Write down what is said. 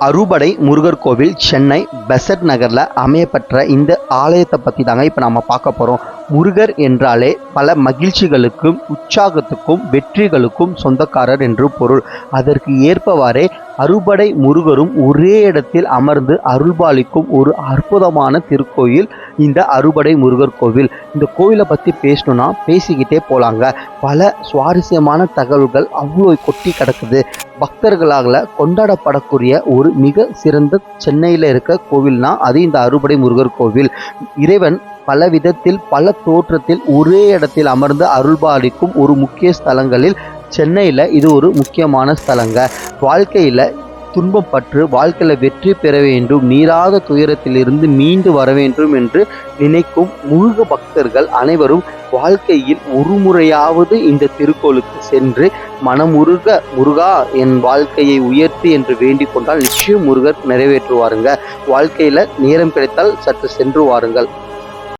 அறுபடை முருகர் கோவில் சென்னை பெசட் நகரில் அமையப்பெற்ற இந்த ஆலயத்தை பற்றி தாங்க இப்போ நம்ம பார்க்க போகிறோம் முருகர் என்றாலே பல மகிழ்ச்சிகளுக்கும் உற்சாகத்துக்கும் வெற்றிகளுக்கும் சொந்தக்காரர் என்று பொருள். அதற்கு ஏற்பவாறே அறுபடை முருகரும் ஒரே இடத்தில் அமர்ந்து அருள்பாலிக்கும் ஒரு அற்புதமான திருக்கோயில் இந்த அறுபடை முருகர் கோவில். இந்த கோவிலை பற்றி பேசணும்னா பேசிக்கிட்டே போகலாங்க பல சுவாரஸ்யமான தகவல்கள் அவ்வளோ கொட்டி கிடக்குது. பக்தர்களால் கொண்டாடப்படக்கூடிய ஒரு மிக சிறந்த சென்னையில் இருக்க கோவில்னா அது இந்த அறுபடை முருகர் கோவில். இறைவன் பல விதத்தில் பல தோற்றத்தில் ஒரே இடத்தில் அமர்ந்து அருள்பாலிக்கும் ஒரு முக்கிய ஸ்தலங்களில் சென்னையில் இது ஒரு முக்கியமான ஸ்தலங்க. வாழ்க்கையில் துன்பப்பட்டு வாழ்க்கையில் வெற்றி பெற வேண்டும் நீராத துயரத்திலிருந்து மீண்டு வர வேண்டும் என்று நினைக்கும் முருக பக்தர்கள் அனைவரும் வாழ்க்கையில் ஒரு முறையாவது இந்த திருக்கோளுக்கு சென்று மனமுருக முருகா என் வாழ்க்கையை உயர்த்தி என்று வேண்டிக் கொண்டால் நிச்சயம் முருகர் நிறைவேற்றுவாருங்க. வாழ்க்கையில் நேரம் கிடைத்தால் சற்று சென்று வாருங்கள்.